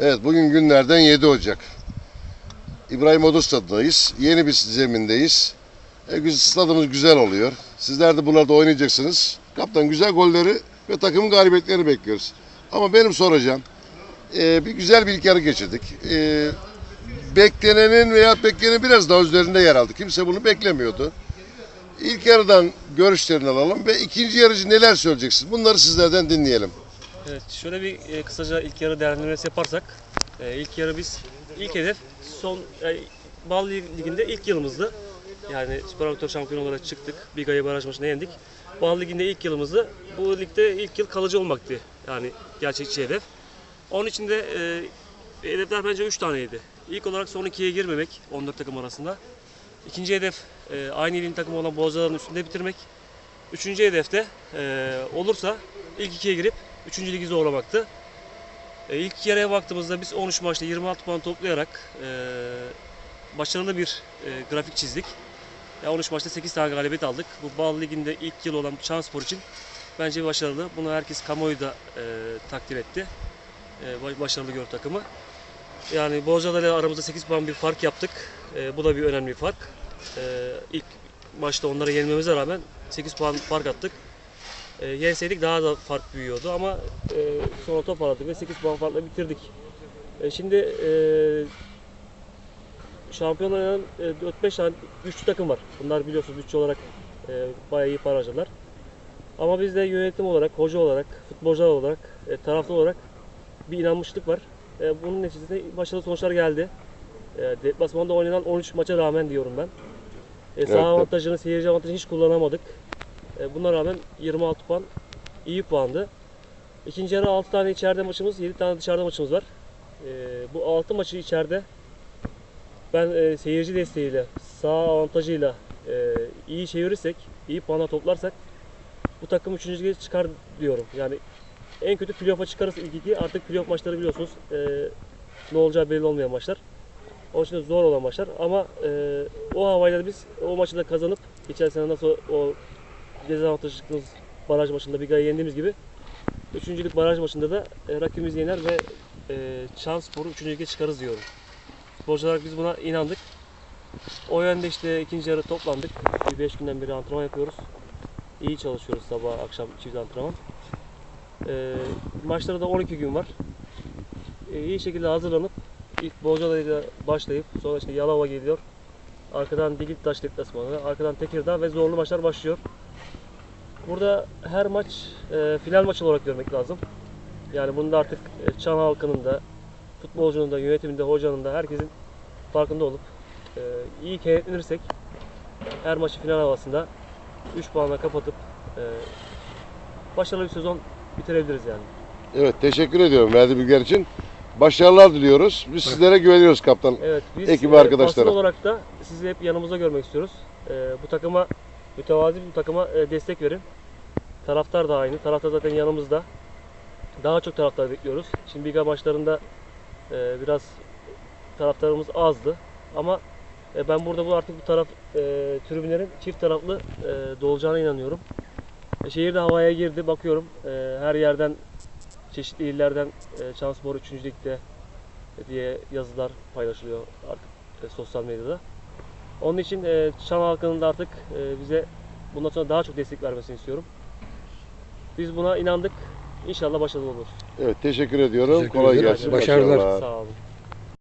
Evet bugün günlerden 7 Ocak. İbrahim Odur stadındayız. Yeni bir zemindeyiz. E, stadımız güzel oluyor. Sizler de buralarda oynayacaksınız. Kaptan güzel golleri ve takımın galibiyetlerini bekliyoruz. Ama benim soracağım. e, bir güzel bir ilk yarı geçirdik. E, beklenenin veya beklenenin biraz daha üzerinde yer aldı. Kimse bunu beklemiyordu. İlk yarıdan görüşlerini alalım ve ikinci yarıcı neler söyleyeceksiniz? Bunları sizlerden dinleyelim. Evet, şöyle bir e, kısaca ilk yarı değerlendirmesi yaparsak, e, ilk yarı biz ilk hedef son e, Bal Ligi'nde ilk yılımızdı. Yani Süper Amatör şampiyon olarak çıktık. Biga'yı baraj maçında yendik. Bal Ligi'nde ilk yılımızdı. Bu ligde ilk yıl kalıcı olmaktı. Yani gerçekçi hedef. Onun için de e, hedefler bence 3 taneydi. İlk olarak son ikiye girmemek 14 takım arasında. İkinci hedef e, aynı ilin takımı olan Boğaziçi'nin üstünde bitirmek. Üçüncü hedefte e, olursa ilk ikiye girip Üçüncü ligi zorlamaktı. E, ilk yarıya baktığımızda biz 13 maçta 26 puan toplayarak e, başarılı bir e, grafik çizdik. Ya 13 maçta 8 tane galibiyet aldık. Bu Bal Ligi'nde ilk yıl olan Çanspor için bence başarılı. Bunu herkes kamuoyu da e, takdir etti. E, ba- başarılı gör takımı. Yani Bozcaada ile aramızda 8 puan bir fark yaptık. E, bu da bir önemli fark. E, ilk maçta onlara yenmemize rağmen 8 puan fark attık. E, yenseydik daha da fark büyüyordu ama e, sonra toparladık ve 8 puan farkla bitirdik. E, şimdi e, şampiyon oynayan e, 4-5 tane güçlü takım var. Bunlar biliyorsunuz bütçe olarak e, bayağı iyi para harcadılar. Ama biz de yönetim olarak, hoca olarak, futbolcular olarak, e, taraftar olarak bir inanmışlık var. E, bunun neticesinde başarılı sonuçlar geldi. E, deplasmanda oynanan 13 maça rağmen diyorum ben. E, saha Evet. avantajını, seyirci avantajını hiç kullanamadık. E, buna rağmen 26 puan iyi puandı. İkinci yarı 6 tane içeride maçımız, 7 tane dışarıda maçımız var. E, bu 6 maçı içeride ben e, seyirci desteğiyle, sağ avantajıyla iyi çevirirsek, iyi puanlar toplarsak bu takım 3. lige çıkar diyorum. Yani en kötü playoff'a çıkarız ilk iki. Artık playoff maçları biliyorsunuz ne olacağı belli olmayan maçlar. Onun için zor olan maçlar. Ama e, o havayla biz o maçı da kazanıp geçen sene nasıl o dezavantajlı çıktığımız baraj maçında bir gayı yendiğimiz gibi üçüncülük baraj maçında da e, rakibimizi yener ve e, Çanspor'u üçüncü lige çıkarız diyorum. Futbolcu olarak biz buna inandık. O yönde işte ikinci yarı toplandık. Bir beş günden beri antrenman yapıyoruz. İyi çalışıyoruz sabah akşam çift antrenman. E, maçlara da 12 gün var. E, iyi şekilde hazırlanıp ilk Bolcaada'yla başlayıp sonra işte Yalova geliyor. Arkadan Digiltaş deplasmanı, arkadan Tekirdağ ve zorlu maçlar başlıyor. Burada her maç e, final maçı olarak görmek lazım. Yani bunda artık e, Çan halkının da, futbolcunun da, yönetiminde, hocanın da herkesin farkında olup e, iyi kenetlenirsek her maçı final havasında 3 puanla kapatıp e, başarılı bir sezon bitirebiliriz yani. Evet teşekkür ediyorum verdiği bilgiler için. Başarılar diliyoruz. Biz sizlere güveniyoruz kaptan. Evet biz Ekibi e, arkadaşlara. basın olarak da sizi hep yanımızda görmek istiyoruz. E, bu takıma mütevazi bu takıma e, destek verin. Taraftar da aynı. Taraftar zaten yanımızda. Daha çok taraftar bekliyoruz. Şimdi Liga maçlarında e, biraz taraftarımız azdı. Ama e, ben burada bu artık bu taraf tribünlerin çift taraflı dolacağına inanıyorum. Şehir de havaya girdi. Bakıyorum her yerden çeşitli illerden Çanspor 3. Lig'de diye yazılar paylaşılıyor artık sosyal medyada. Onun için e, Çan halkının da artık e, bize bundan sonra daha çok destek vermesini istiyorum. Biz buna inandık. İnşallah başarılı olur. Evet teşekkür ediyorum. Teşekkür Kolay ederim. gelsin. Başarılar. Başarılar. Sağ olun.